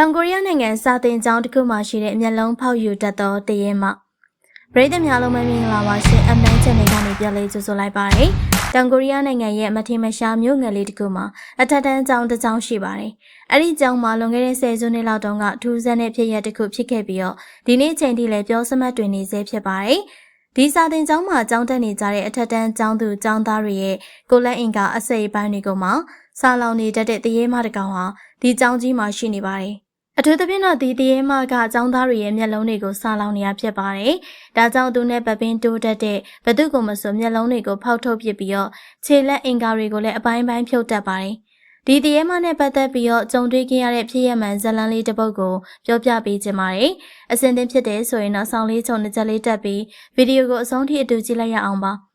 တောင်ကိုရီးယားနိုင်ငံစာတင်ကျောင်းတစ်ခုမှာရှိတဲ့မျက်လုံးဖောက်ယူတတ်သောတရင်မှပရိသတ်များလုံးမင်္ဂလာပါရှင်အမန်ချန်နယ်ကနေပြန်လေးကြိုဆိုလိုက်ပါတယ်တောင်ကိုရီးယားနိုင်ငံရဲ့မထေမရှားမြို့ငယ်လေးတစ်ခုမှာအထက်တန်းကျောင်းတစ်ကျောင်းရှိပါတယ်အဲ့ဒီကျောင်းမှာလွန်ခဲ့တဲ့ဆယ်စုနှစ်လောက်တုန်းကထူးဆန်းတဲ့ဖြစ်ရပ်တစ်ခုဖြစ်ခဲ့ပြီးတော့ဒီနေ့ချိန်ထိလည်းပြောစမှတ်တွင်နေစေဖြစ်ပါတယ်ဒီစာသင်ကျောင်းမှာကျောင်းတက်နေကြတဲ့အထက်တန်းကျောင်းသူကျောင်းသားတွေရဲ့ကိုလက်အင်ကအစိပ်အပိုင်းတွေကိုမှစာလောင်နေတတ်တဲ့တရေမတစ်ကောင်ဟာဒီကျောင်းကြီးမှာရှိနေပါတယ်။ အထူးသဖြင့်တော့ဒီတရေမကအကျောင်းသားတွေရဲ့မျက်လုံးတွေကိုစာလောင်နေရဖြစ်ပါတယ်။ဒါကြောင့်သူနဲ့ပပင်းတိုးတက်တဲ့ဘသူကမဆိုမျက်လုံးတွေကိုဖောက်ထုတ်ပစ်ပြီးတော့ခြေလက်အင်္ကာတွေကိုလည်းအပိုင်းပိုင်းဖြုတ်တတ်ပါတယ်။ဒီတရေမနဲ့ပတ်သက်ပြီးတော့ကြုံတွေ့ခဲ့ရတဲ့ဖြစ်ရမှန်ဇလန်းလေးတစ်ပုဒ်ကိုပြောပြပေးချင်ပါတယ်။အစင်တင်ဖြစ်တဲ့ဆိုရင်တော့ဆောင်းလေးချုံတစ်ချက်လေးတက်ပြီးဗီဒီယိုကိုအဆုံးထိအတူကြည့်လိုက်ရအောင်ပါ။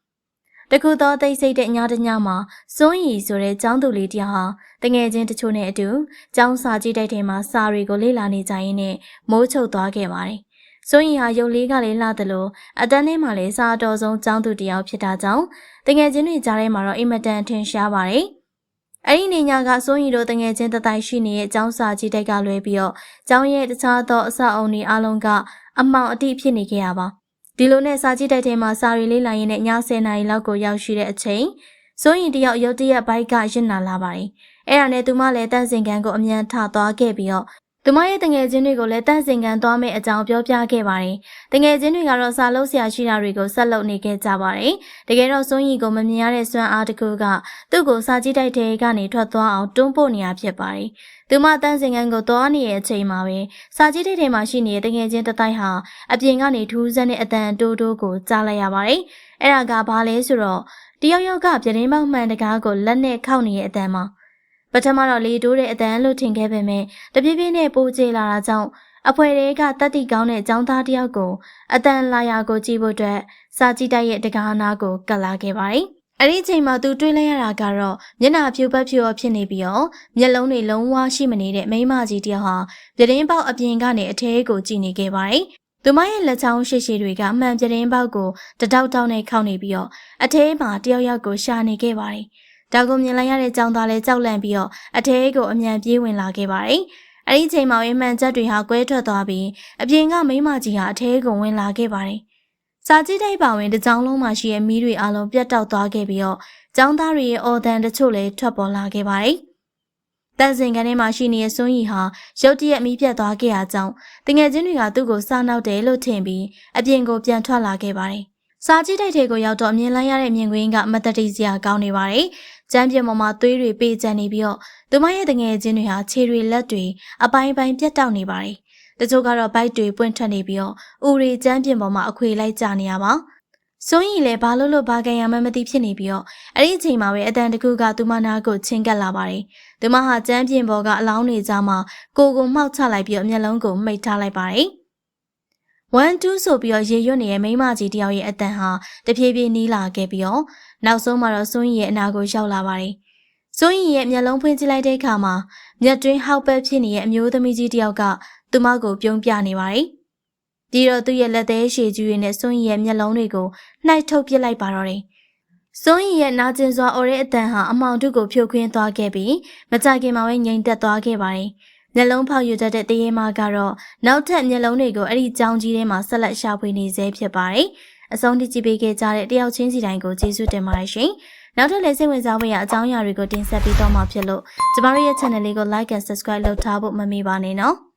တခုသောတိတ်ဆိတ်တဲ့ညတညမှာစွန်းရီဆိုတဲ့ចောင်းသူလေးတယောက်ဟာတငယ်ချင်းတချို့နဲ့အတူចောင်းစာကြည့်တိုက်ထဲမှာစာတွေကိုလေ့လာနေကြရင်းနဲ့မိုးချုပ်သွားခဲ့ပါတယ်။စွန်းရီဟာရုပ်လေးကလည်းလှသလိုအတန်းထဲမှာလည်းစာအတော်ဆုံးចောင်းသူတယောက်ဖြစ်တာကြောင့်တငယ်ချင်းတွေကြားထဲမှာတော့အင်မတန်ထင်ရှားပါတယ်။အဲ့ဒီနေညာကစိုးရီတို့တငယ်ချင်းတတိုင်ရှိနေတဲ့ចောင်းစာကြည့်တိုက်ကလွဲပြီးတော့ចောင်းရဲ့တခြားသောအဆောက်အုံတွေအလုံးကအမောင်အတိဖြစ်နေခဲ့ရပါ ဒီလိုနဲ့စာကြည့်တိုက်ထဲမှာစာရီလေးလာရင်နဲ့ည10နာရီလောက်ကိုရောက်ရှိတဲ့အချိန်စိုးရင်တယောက်ရုတ်တရက်ဘိုက်ကရင့်လာလာပါတယ်။အဲ့ဒါနဲ့သူမလည်းတန့်စင်ကန်ကိုအမြန်ထသွားခဲ့ပြီးတော့သူမရဲ့တငယ်ချင်းတွေကိုလည်းတန့်စင်ကန်သွားမယ့်အကြောင်းပြောပြခဲ့ပါတယ်။တငယ်ချင်းတွေကတော့စာလုံးဆရာရှိတာတွေကိုဆက်လုပ်နေခဲ့ကြပါတယ်။တကယ်တော့စိုးရင်ကိုမမြင်ရတဲ့စွမ်းအားတစ်ခုကသူ့ကိုစာကြည့်တိုက်ထဲကနေထွက်သွားအောင်တွန်းပို့နေရဖြစ်ပါတယ်။ သူမတန်းစင်ကန်ကိုသွားနေတဲ့အချိန်မှာပဲစာကြည့်တဲ့ထဲမှာရှိနေတဲ့တငယ်ချင်းတတိုက်ဟာအပြင်ကနေထူးဆန်းတဲ့အတန်တိုးတိုးကိုကြားလိုက်ရပါတယ်။အဲ့ဒါကဘာလဲဆိုတော့တယောက်ယောက်ကပြတင်းပေါက်မှန်တကားကိုလက်နဲ့ခောက်နေတဲ့အတန်မှာပထမတော့လေတိုးတဲ့အတန်လို့ထင်ခဲ့ပေမဲ့တပြည့်ပြည့်နဲ့ပိုးကျလာတာကြောင့်အဖွဲတွေကတတ်တိကောင်းတဲ့အကြောင်းသားတယောက်ကိုအတန်လာရာကိုကြည့်ဖို့အတွက်စာကြည့်တိုက်ရဲ့တကားနာကိုကတ်လာခဲ့ပါတယ်။ အဲ့ဒီအချိန်မှာသူတွေးလိုက်ရတာကတော့မျက်နှာဖြူပတ်ဖြူဖြစ်နေပြီးတော့မျက်လုံးတွေလုံးဝရှိမနေတဲ့မိန်းမကြီးတယောက်ဟာပြတင်းပေါက်အပြင်ကနေအထဲကိုကြည့်နေခဲ့ပါတယ်။သူမရဲ့လက်ချောင်းရှိရှိတွေကအမှန်ပြတင်းပေါက်ကိုတတောက်တောက်နဲ့ခောက်နေပြီးတော့အထဲမှာတယောက်ယောက်ကိုရှာနေခဲ့ပါတယ်။ဒါကိုမြင်လိုက်ရတဲ့ကြောင်သားလည်းကြောက်လန့်ပြီးတော့အထဲကိုအမြန်ပြေးဝင်လာခဲ့ပါတယ်။အဲ့ဒီချိန်မှာဝင်းမှန်ချက်တွေဟာကွဲထွက်သွားပြီးအပြင်ကမိန်းမကြီးဟာအထဲကိုဝင်လာခဲ့ပါတယ်။ စာကြည့်တိုက်ပါဝင်တကြောင်လုံးမှာရှိတဲ့မီးတွေအလုံးပြတ်တောက်သွားခဲ့ပြီးတော့ကျောင်းသားတွေရဲ့အော်တန်တချို့လည်းထွက်ပေါ်လာခဲ့ပါတယ်။တန်စင်ကန်ထဲမှာရှိနေတဲ့စွန်းရီဟာရုတ်တရက်မီးပြတ်သွားခဲ့ရကြောင်းတငယ်ချင်းတွေကသူ့ကိုစားနောက်တယ်လို့ထင်ပြီးအပြင်ကိုပြန်ထွက်လာခဲ့ပါတယ်။စာကြည့်တိုက်ထဲကိုရောက်တော့အမြင်လိုက်ရတဲ့မြင်ကွင်းကမတတိစရာကောင်းနေပါတယ်။ကျမ်းပြင်ပေါ်မှာသွေးတွေပေးကျန်နေပြီးတော့သူမရဲ့တငယ်ချင်းတွေဟာခြေတွေလက်တွေအပိုင်းပိုင်းပြတ်တောက်နေပါတယ်။ တချို့ကတော့ဘိုက်တွေပွင့်ထွက်နေပြီးတော့ဦးရီကျမ်းပြင်ပေါ်မှာအခွေလိုက်ကြနေရပါ။စိုးရင်လည်းဘာလို့လို့ဘာကန်ရမှမသိဖြစ်နေပြီးတော့အဲ့ဒီအချိန်မှာပဲအတန်တကူကသူမနာကိုချင်းကပ်လာပါတယ်။သူမဟာကျမ်းပြင်ပေါ်ကအလောင်းတွေကြားမှာကိုကိုမှောက်ချလိုက်ပြီးတော့မျက်လုံးကိုမိတ်ထားလိုက်ပါတယ်။1 2ဆိုပြီးတော့ရေရွတ်နေတဲ့မိန်းမကြီးတယောက်ရဲ့အတန်ဟာတဖြည်းဖြည်းနီးလာခဲ့ပြီးတော့နောက်ဆုံးမှာတော့စိုးရင်ရဲ့အနာကိုရောက်လာပါတယ်။စိုးရင်ရဲ့မျက်လုံးဖွင့်ကြည့်လိုက်တဲ့အခါမှာမျက်တွင်းဟောက်ပက်ဖြစ်နေတဲ့အမျိုးသမီးကြီးတယောက်က သူမကိုပြုံးပြနေပါတယ်။ဒီတော့သူ့ရဲ့လက်သေးရှည်ကျူးရည်နဲ့စိုးရင်ရဲ့မျက်လုံးတွေကိုနှိုက်ထုတ်ပစ်လိုက်ပါတော့တယ်။စိုးရင်ရဲ့နာကျင်စွာအော်တဲ့အတန်ဟာအမောင်တုကိုဖြိုခွင်းသွားခဲ့ပြီးမကြခင်မှာပဲငြိမ်သက်သွားခဲ့ပါတယ်။မျက်လုံးဖောက်ယူတတ်တဲ့တရေမကတော့နောက်ထပ်မျက်လုံးတွေကိုအဲ့ဒီကြောင်ကြီးထဲမှာဆက်လက်ရှာဖွေနေစေဖြစ်ပါတယ်။အဆုံးထိကြည့်ပေးခဲ့ကြတဲ့တယောက်ချင်းစီတိုင်းကိုကျေးဇူးတင်ပါတယ်ရှင်။နောက်ထပ်လည်းစိတ်ဝင်စားဖို့ရအကြောင်းအရာတွေကိုတင်ဆက်ပေးတော့မှာဖြစ်လို့ကျမတို့ရဲ့ channel လေးကို like and subscribe လုပ်ထားဖို့မမေ့ပါနဲ့နော်။